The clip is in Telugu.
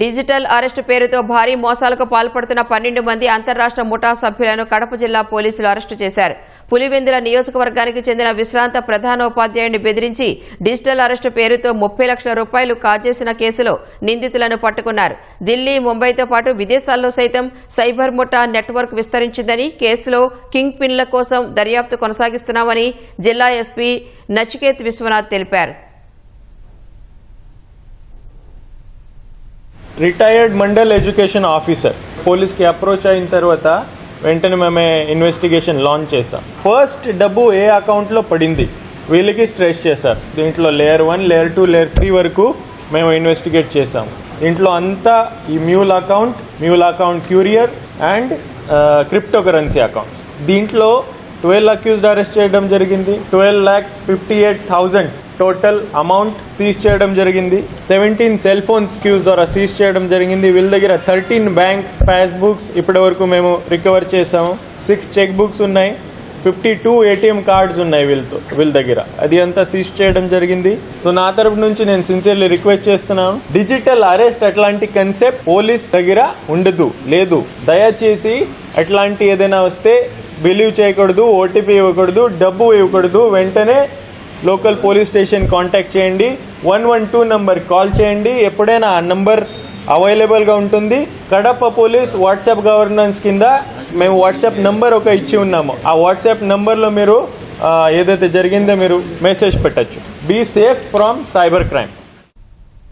డిజిటల్ అరెస్టు పేరుతో భారీ మోసాలకు పాల్పడుతున్న పన్నెండు మంది అంతర్రాష్ట్ర ముఠా సభ్యులను కడప జిల్లా పోలీసులు అరెస్టు చేశారు. పులివెందుల నియోజకవర్గానికి చెందిన విశ్రాంత ప్రధానోపాధ్యాయుడిని బెదిరించి డిజిటల్ అరెస్టు పేరుతో ముప్పై లక్షల రూపాయలు కాజేసిన కేసులో నిందితులను పట్టుకున్నారు. ఢిల్లీ ముంబైతో పాటు విదేశాల్లో సైతం సైబర్ ముఠా నెట్వర్క్ విస్తరించిందని కేసులో కింగ్ పిన్ల కోసం దర్యాప్తు కొనసాగిస్తున్నామని జిల్లా ఎస్పీ నచికేత్ విశ్వనాథ్ తెలిపారు. Retired mandal education officer. పోలీస్కి అప్రోచ్ అయిన తర్వాత వెంటనే మేమే ఇన్వెస్టిగేషన్ లాంచ్ చేసాం ఫస్ట్ డబ్బు ఏ అకౌంట్లో పడింది వీళ్ళకి స్ట్రెస్ చేశారు. దీంట్లో layer one layer two layer three వరకు మేము ఇన్వెస్టిగేట్ చేసాం దీంట్లో అంతా ఈ mule account mule account courier and crypto currency accounts దీంట్లో ట్వెల్వ్ అక్యూజ్డ్ అరెస్ట్ చేయడం జరిగింది. Twelve lakhs fifty eight thousand total amount seize చేయడం జరిగింది. సెవెంటీన్ సెల్ ఫోన్స్ క్యూస్ ద్వారా సీజ్ చేయడం జరిగింది. వీళ్ళ దగ్గర థర్టీన్ బ్యాంక్ పాస్ బుక్స్ ఇప్పటి వరకు మేము రికవర్ చేసాము సిక్స్ చెక్ బుక్స్ ఉన్నాయి ఫిఫ్టీ టూ ఏటీఎం కార్డ్స్ ఉన్నాయి వీళ్ళతో వీళ్ళ దగ్గర. అది అంతా సీజ్ చేయడం జరిగింది. సో నా తరపు నుంచి నేను సిన్సియర్లీ రిక్వెస్ట్ చేస్తున్నాను. డిజిటల్ అరెస్ట్ అట్లాంటి కన్సెప్ట్ పోలీస్ దగ్గర ఉండదు లేదు. దయచేసి అట్లాంటి ఏదైనా వస్తే బిలీవ్ చేయకూడదు ఓటీపీ ఇవ్వకూడదు డబ్బు ఇవ్వకూడదు. వెంటనే లోకల్ పోలీస్ స్టేషన్ కాంటాక్ట్ చేయండి. One one two number call చేయండి. ఎప్పుడైనా ఆ నంబర్ అవైలబుల్గా ఉంటుంది. కడప పోలీస్ వాట్సాప్ గవర్నెన్స్ కింద మేము వాట్సాప్ నంబర్ ఒక ఇచ్చి ఉన్నాము. ఆ వాట్సాప్ నంబర్లో మీరు ఏదైతే జరిగిందో మీరు మెసేజ్ పెట్టచ్చు. Be safe from cyber crime.